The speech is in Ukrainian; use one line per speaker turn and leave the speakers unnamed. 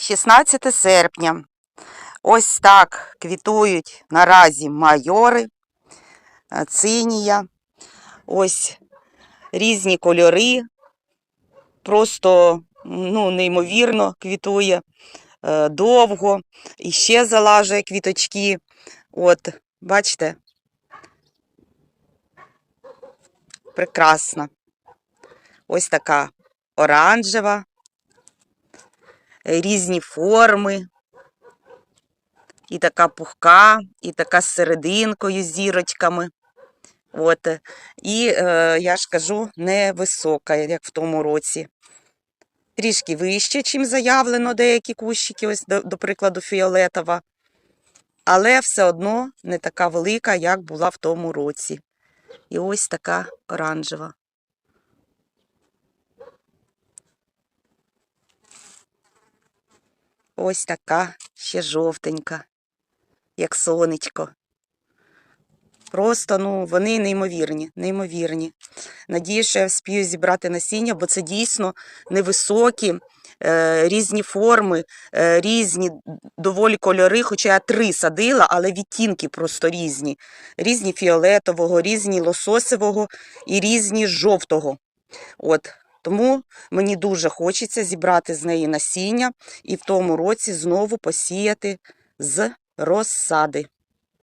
16 серпня. Ось так квітують наразі майори, е, цинія. Ось різні кольори. Просто ну, неймовірно квітує е, довго. І ще залажує квіточки. От, бачите? Прекрасна. Ось така оранжева, різні форми. І така пухка, і така з серединкою, зірочками. От. І е, я ж кажу, невисока, як в тому році. Трішки вище, чим заявлено деякі кущики, ось, до, до прикладу, фіолетова. Але все одно не така велика, як була в тому році. І ось така оранжева. Ось така ще жовтенька, як сонечко. Просто ну, вони неймовірні, неймовірні. Надію, що я вспію зібрати насіння, бо це дійсно невисокі, е, різні форми, е, різні доволі кольори, хоча я три садила, але відтінки просто різні. Різні фіолетового, різні лососевого і різні жовтого. От. Тому мені дуже хочеться зібрати з неї насіння і в тому році знову посіяти з розсади.